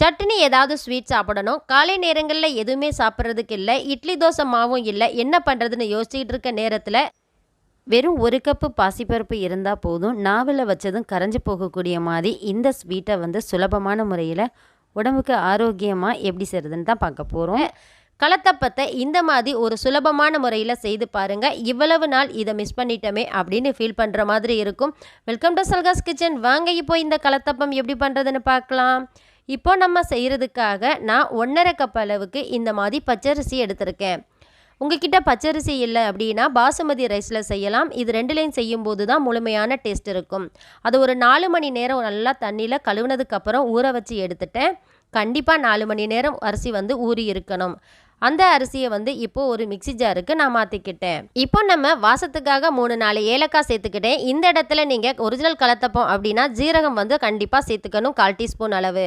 சட்னி ஏதாவது ஸ்வீட் சாப்பிடணும். காலை நேரங்களில் எதுவுமே சாப்பிட்றதுக்கு இல்லை. இட்லி தோசை மாவும் இல்லை. என்ன பண்ணுறதுன்னு யோசிச்சுட்டு இருக்க நேரத்தில் வெறும் ஒரு கப்பு பாசிப்பருப்பு இருந்தால் போதும். நாவில் வச்சதும் கரைஞ்சி போகக்கூடிய மாதிரி இந்த ஸ்வீட்டை வந்து சுலபமான முறையில் உடம்புக்கு ஆரோக்கியமாக எப்படி செய்கிறதுன்னு தான் பார்க்க போகிறோம் கலத்தப்பத்தை இந்த மாதிரி ஒரு சுலபமான முறையில் செய்து பாருங்கள் இவ்வளவு நாள் இதை மிஸ் பண்ணிட்டோமே அப்படின்னு ஃபீல் பண்ணுற மாதிரி இருக்கும். வெல்கம் டு சல்காஸ் கிச்சன் வாங்க இப்போ இந்த கலத்தப்பம் எப்படி பண்ணுறதுன்னு பார்க்கலாம். இப்போ நம்ம செய்கிறதுக்காக நான் ஒன்றரை கப் அளவுக்கு இந்த மாதிரி பச்சரிசி எடுத்திருக்கேன். உங்ககிட்ட பச்சரிசி இல்லை அப்படின்னா பாசுமதி ரைஸில் செய்யலாம். இது ரெண்டுலேயும் செய்யும்போது தான் முழுமையான டேஸ்ட் இருக்கும். அது ஒரு நாலு மணி நேரம் நல்லா தண்ணியில் கழுவுனதுக்கப்புறம் ஊற வச்சு எடுத்துட்டேன். கண்டிப்பாக நாலு மணி நேரம் அரிசி வந்து ஊறி இருக்கணும். அந்த அரிசியை வந்து இப்போது ஒரு மிக்சி ஜாருக்கு நான் மாற்றிக்கிட்டேன் இப்போ நம்ம வாசத்துக்காக மூணு நாலு ஏலக்காய் சேர்த்துக்கிட்டேன். இந்த இடத்துல நீங்கள் ஒரிஜினல் கலத்தப்போம் அப்படின்னா ஜீரகம் வந்து கண்டிப்பாக சேர்த்துக்கணும். கால் டீஸ்பூன் அளவு.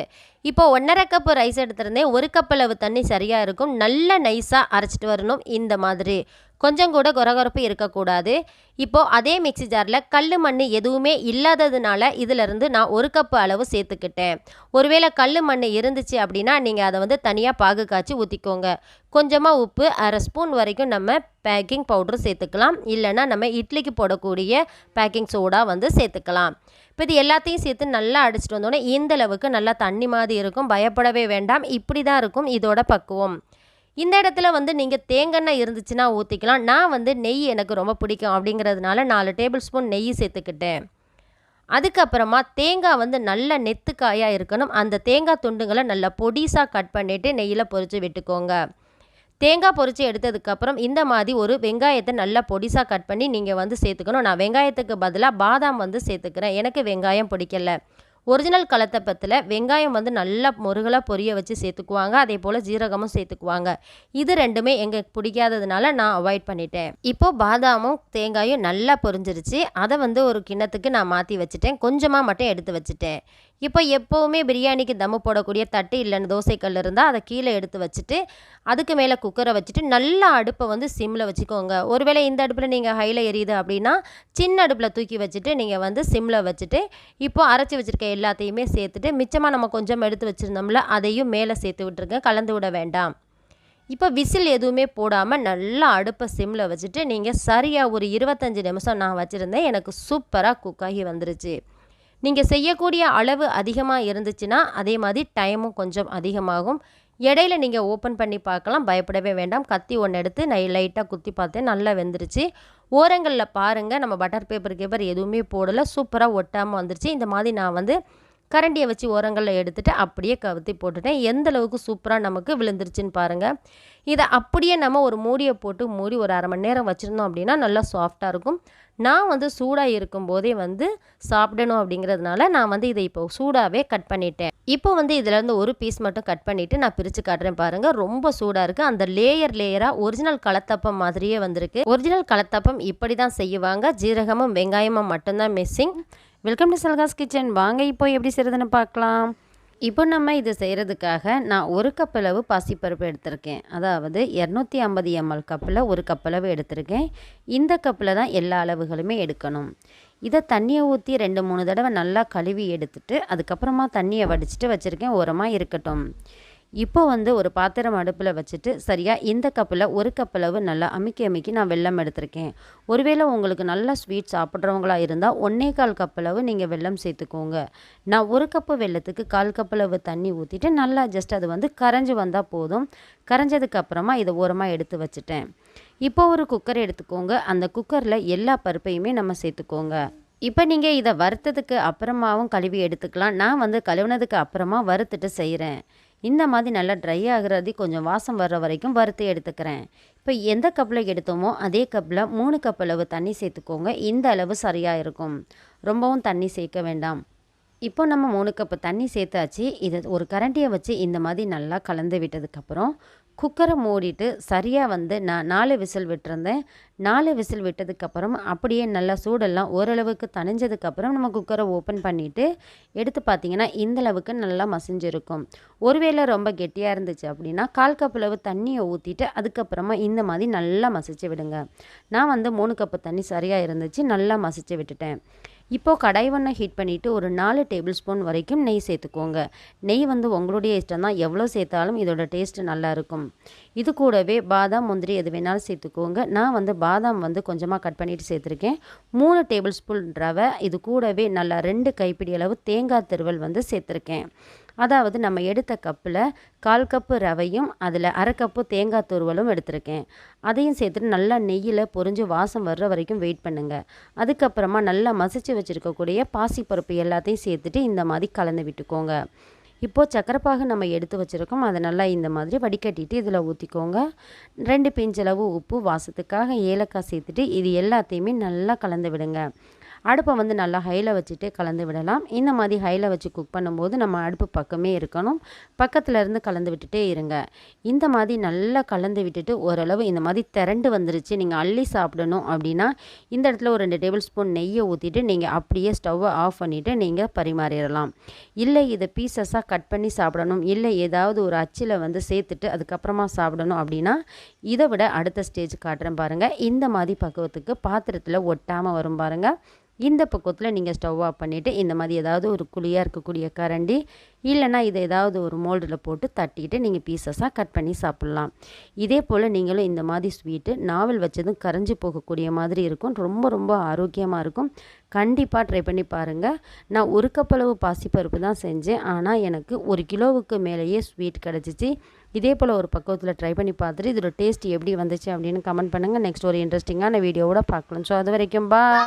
இப்போ ஒன்றரை கப்பு ரைஸ் எடுத்திருந்தேன். ஒரு கப் அளவு தண்ணி சரியாக இருக்கும். நல்ல நைஸாக அரைச்சிட்டு வரணும் இந்த மாதிரி. கொஞ்சம் கூட குறகுறப்பு இருக்கக்கூடாது. இப்போது அதே மிக்சி ஜாரில் கல் மண் எதுவுமே இல்லாததுனால இதிலிருந்து நான் ஒரு கப்பு அளவு சேர்த்துக்கிட்டேன். ஒருவேளை கல் மண் இருந்துச்சு அப்படின்னா நீங்கள் அதை வந்து தனியாக பாகு காய்ச்சி ஊற்றிக்கோங்க கொஞ்சமாக உப்பு அரை ஸ்பூன் வரைக்கும் நம்ம பேக்கிங் பவுட்ரு சேர்த்துக்கலாம். இல்லைன்னா நம்ம இட்லிக்கு போடக்கூடிய பேக்கிங் சோடா வந்து சேர்த்துக்கலாம். இப்போ இது எல்லாத்தையும் சேர்த்து நல்லா அடிச்சிட்டு வந்தோடனே இந்த அளவுக்கு நல்லா தண்ணி மாதிரி இருக்கும். பயப்படவே வேண்டாம். இப்படி தான் இருக்கும். இதோட பக்குவம். இந்த இடத்துல வந்து நீங்கள் தேங்காய் இருந்துச்சுன்னா ஊற்றிக்கலாம் நான் வந்து நெய் எனக்கு ரொம்ப பிடிக்கும் அப்படிங்கிறதுனால நாலு டேபிள் ஸ்பூன் நெய் சேர்த்துக்கிட்டேன். அதுக்கப்புறமா தேங்காய் வந்து நல்ல நெத்துக்காயாக இருக்கணும். அந்த தேங்காய் துண்டுங்களை நல்லா பொடிசாக கட் பண்ணிவிட்டு நெய்யில் பொறிச்சு விட்டுக்கோங்க. தேங்காய் பொரித்து எடுத்ததுக்கப்புறம் இந்த மாதிரி ஒரு வெங்காயத்தை நல்லா பொடிசாக கட் பண்ணி நீங்கள் வந்து சேர்த்துக்கணும். நான் வெங்காயத்துக்கு பதிலாக பாதாம் வந்து சேர்த்துக்கிறேன். எனக்கு வெங்காயம் பிடிக்கல. ஒரிஜினல் கலத்தப்பத்தில் வெங்காயம் வந்து நல்லா முருகலாக பொரிய வச்சு சேர்த்துக்குவாங்க. அதே போல் ஜீரகமும் சேர்த்துக்குவாங்க. இது ரெண்டுமே எங்களுக்கு பிடிக்காததுனால நான் அவாய்ட் பண்ணிட்டேன். இப்போது பாதாமும் தேங்காயும் நல்லா பொரிஞ்சிருச்சு. அதை வந்து ஒரு கிண்ணத்துக்கு நான் மாற்றி வச்சுட்டேன். கொஞ்சமாக மட்டும் எடுத்து வச்சுட்டேன். இப்போ எப்போவுமே பிரியாணிக்கு தம்மு போடக்கூடிய தட்டு இல்லைன்னு தோசைக்கல் இருந்தால் அதை கீழே எடுத்து வச்சுட்டு அதுக்கு மேலே குக்கரை வச்சுட்டு நல்லா அடுப்பை வந்து சிம்மில் வச்சுக்கோங்க. ஒருவேளை இந்த அடுப்பில் நீங்கள் ஹையில் எரியுது அப்படின்னா சின்ன அடுப்பில் தூக்கி வச்சுட்டு நீங்கள் வந்து சிம்மில் வச்சுட்டு இப்போ அரைச்சி வச்சுருக்க எல்லாத்தையுமே சேர்த்துட்டு மிச்சமாக நம்ம கொஞ்சம் எடுத்து வச்சுருந்தோம்ல அதையும் மேலே சேர்த்து விட்டுருங்க. கலந்து விட வேண்டாம். இப்போ விசில் எதுவுமே போடாமல் நல்லா அடுப்பை சிம்மில் வச்சுட்டு நீங்கள் சரியாக ஒரு இருபத்தஞ்சி நிமிஷம் நான் வச்சுருந்தேன். எனக்கு சூப்பராக குக்காகி வந்துருச்சு. நீங்கள் செய்யக்கூடிய அளவு அதிகமாக இருந்துச்சுன்னா அதே மாதிரி டைமும் கொஞ்சம் அதிகமாகும். இடையில நீங்கள் ஓப்பன் பண்ணி பார்க்கலாம். பயப்படவே வேண்டாம். கத்தி ஒன்று எடுத்து நை லைட்டாக குத்தி பார்த்தேன். நல்லா வெந்துருச்சு. ஓரங்களில் பாருங்கள் நம்ம பட்டர் பேப்பர் கேப்பர் எதுவுமே போடலை. சூப்பராக ஒட்டாமல் வந்துருச்சு. இந்த மாதிரி நான் வந்து கரண்டியை வச்சு ஓரங்களில் எடுத்துகிட்டு அப்படியே கவுத்தி போட்டுட்டேன். எந்த அளவுக்கு சூப்பராக நமக்கு விழுந்துருச்சுன்னு பாருங்கள் இதை அப்படியே நம்ம ஒரு மூடியை போட்டு மூடி ஒரு அரை மணி நேரம் வச்சுருந்தோம் அப்படின்னா நல்லா சாஃப்டாக இருக்கும். நான் வந்து சூடாக இருக்கும்போதே வந்து சாப்பிடணும் அப்படிங்கிறதுனால நான் வந்து இதை இப்போ சூடாகவே கட் பண்ணிட்டேன். இப்போ வந்து இதிலேருந்து ஒரு பீஸ் மட்டும் கட் பண்ணிவிட்டு நான் பிரித்து காட்டுறேன் பாருங்கள் ரொம்ப சூடாக இருக்குது அந்த லேயர் லேயராக ஒரிஜினல் கலத்தப்பம் மாதிரியே வந்திருக்கு. ஒரிஜினல் கலத்தப்பம் இப்படி தான் செய்வாங்க. ஜீரகமும் வெங்காயமும் மட்டும்தான் missing welcome to Salkas kitchen வாங்க இப்போ எப்படி செய்கிறதுன்னு பார்க்கலாம். இப்போ நம்ம இது செய்கிறதுக்காக நான் ஒரு கப்பளவு பாசிப்பருப்பு எடுத்திருக்கேன். அதாவது இரநூத்தி ஐம்பது எம்எல் கப்பில் ஒரு கப்பளவு எடுத்திருக்கேன். இந்த கப்பில் தான் எல்லா அளவுகளுமே எடுக்கணும். இதை தண்ணியை ஊற்றி ரெண்டு மூணு தடவை நல்லா கழுவி எடுத்துட்டு அதுக்கப்புறமா தண்ணியை வடிச்சிட்டு வச்சுருக்கேன். உரமாக இருக்கட்டும். இப்போ வந்து ஒரு பாத்திரம் அடுப்பில் வச்சுட்டு சரியாக இந்த கப்பில் ஒரு கப்பளவு நல்லா அமுக்கி அமுக்கி நான் வெல்லம் எடுத்திருக்கேன். ஒருவேளை உங்களுக்கு நல்லா ஸ்வீட் சாப்பிட்றவங்களா இருந்தால் ஒன்றே கால் கப்பளவு நீங்கள் வெல்லம் சேர்த்துக்கோங்க. நான் ஒரு கப்பு வெல்லத்துக்கு கால் கப்பளவு தண்ணி ஊற்றிட்டு நல்லா ஜஸ்ட் அது வந்து கரைஞ்சி வந்தால் போதும். கரைஞ்சதுக்கப்புறமா இதை ஓரமாக எடுத்து வச்சுட்டேன். இப்போ ஒரு குக்கர் எடுத்துக்கோங்க. அந்த குக்கரில் எல்லா பருப்பையுமே நம்ம சேர்த்துக்கோங்க. இப்போ நீங்கள் இதை வறுத்ததுக்கு அப்புறமாவும் கழுவி எடுத்துக்கலாம். நான் வந்து கழுவுனதுக்கு அப்புறமா வறுத்துட்டு செய்கிறேன் இந்த மாதிரி நல்லா ட்ரை ஆகிறது கொஞ்சம் வாசம் வர்ற வரைக்கும் வறுத்து எடுத்துக்கிறேன். இப்போ எந்த கப்பில் எடுத்தோமோ அதே கப்பில் மூணு கப் அளவு தண்ணி சேர்த்துக்கோங்க. இந்த அளவு சரியாக இருக்கும். ரொம்பவும் தண்ணி சேர்க்க வேண்டாம். இப்போ நம்ம மூணு கப்பு தண்ணி சேர்த்தாச்சு. இதை ஒரு கரண்டியை வச்சு இந்த மாதிரி நல்லா கலந்து விட்டதுக்கப்புறம் குக்கரை மூடிட்டு சரியாக வந்து நான் நாலு விசில் விட்டுருந்தேன். நாலு விசில் விட்டதுக்கப்புறம் அப்படியே நல்லா சூடெல்லாம் ஓரளவுக்கு தணிஞ்சதுக்கப்புறம் நம்ம குக்கரை ஓப்பன் பண்ணிவிட்டு எடுத்து பார்த்தீங்கன்னா இந்தளவுக்கு நல்லா மசிஞ்சிருக்கும். ஒருவேளை ரொம்ப கெட்டியாக இருந்துச்சு அப்படின்னா கால் கப் அளவு தண்ணியை ஊற்றிட்டு அதுக்கப்புறமா இந்த மாதிரி நல்லா மசிச்சு விடுங்க. நான் வந்து மூணு கப்பு தண்ணி சரியாக இருந்துச்சு நல்லா மசிச்சு விட்டுட்டேன். இப்போது கடாய்வண்ணை ஹீட் பண்ணிவிட்டு ஒரு நாலு டேபிள் ஸ்பூன் வரைக்கும் நெய் சேர்த்துக்கோங்க. நெய் வந்து உங்களுடைய இஷ்டம் தான். எவ்வளோ சேர்த்தாலும் இதோட டேஸ்ட்டு நல்லாயிருக்கும் இது கூடவே பாதாம் முந்திரி எது வேணாலும் சேர்த்துக்கோங்க. நான் வந்து பாதாம் வந்து கொஞ்சமாக கட் பண்ணிவிட்டு சேர்த்துருக்கேன். மூணு டேபிள் ஸ்பூன் ரவை இது கூடவே நல்லா ரெண்டு கைப்பிடி அளவு தேங்காய் திருவல் வந்து சேர்த்துருக்கேன். அதாவது நம்ம எடுத்த கப்பில் கால் கப்பு ரவையும் அதில் அரை கப்பு தேங்காய் துருவலும் எடுத்திருக்கேன். அதையும் சேர்த்துட்டு நல்லா நெய்யில் பொரிஞ்சு வாசம் வர்ற வரைக்கும் வெயிட் பண்ணுங்கள் அதுக்கப்புறமா நல்லா மசிச்சு வச்சுருக்கக்கூடிய பாசிப்பருப்பு எல்லாத்தையும் சேர்த்துட்டு இந்த மாதிரி கலந்து விட்டுக்கோங்க. இப்போது சக்கரைப்பாகு நம்ம எடுத்து வச்சுருக்கோம். அதை நல்லா இந்த மாதிரி வடிகட்டிட்டு இதில் ஊற்றிக்கோங்க ரெண்டு பிஞ்சளவு உப்பு வாசத்துக்காக ஏலக்காய் சேர்த்துட்டு இது எல்லாத்தையுமே நல்லா கலந்து விடுங்க. அடுப்பை வந்து நல்லா ஹையில் வச்சுட்டு கலந்து விடலாம். இந்த மாதிரி ஹையில் வச்சு குக் பண்ணும்போது நம்ம அடுப்பு பக்கமே இருக்கணும். பக்கத்தில் இருந்து கலந்து விட்டுட்டே இருங்க. இந்த மாதிரி நல்லா கலந்து விட்டுட்டு ஓரளவு இந்த மாதிரி திரண்டு வந்துருச்சு. நீங்கள் அள்ளி சாப்பிடணும் அப்படின்னா இந்த இடத்துல ஒரு ரெண்டு டேபிள் ஸ்பூன் நெய்யை ஊற்றிட்டு நீங்கள் அப்படியே ஸ்டவ்வை ஆஃப் பண்ணிவிட்டு நீங்கள் பரிமாறிடலாம். இல்லை இதை பீசஸாக கட் பண்ணி சாப்பிடணும். இல்லை ஏதாவது ஒரு அச்சில் வந்து சேர்த்துட்டு அதுக்கப்புறமா சாப்பிடணும் அப்படின்னா இதை விட அடுத்த ஸ்டேஜ் காட்டுறேன் பாருங்கள் இந்த மாதிரி பக்குவத்துக்கு பாத்திரத்தில் ஒட்டாமல் வரும் பாருங்கள் இந்த பக்கத்தில் நீங்கள் ஸ்டவ் ஆஃப் பண்ணிவிட்டு இந்த மாதிரி ஏதாவது ஒரு குழியாக இருக்கக்கூடிய கரண்டி இல்லைனா இதை ஏதாவது ஒரு மோல்டில் போட்டு தட்டிட்டு நீங்கள் பீசஸாக கட் பண்ணி சாப்பிட்லாம். இதே போல் நீங்களும் இந்த மாதிரி ஸ்வீட்டு நாவல் வச்சதும் கரைஞ்சி போகக்கூடிய மாதிரி இருக்கும். ரொம்ப ரொம்ப ஆரோக்கியமாக இருக்கும். கண்டிப்பாக ட்ரை பண்ணி பாருங்கள் நான் ஒரு கப்பளவு பாசிப்பருப்பு தான் செஞ்சேன். ஆனால் எனக்கு ஒரு கிலோவுக்கு மேலேயே ஸ்வீட் கிடச்சிச்சு. இதே போல் ஒரு பக்குவத்தில் ட்ரை பண்ணி பார்த்துட்டு இதோட டேஸ்ட் எப்படி வந்துச்சு அப்படின்னு கமெண்ட் பண்ணுங்கள் நெக்ஸ்ட் ஒரு இன்ட்ரெஸ்டிங்கான வீடியோவோட பார்க்கலாம். ஸோ அது வரைக்கும் பா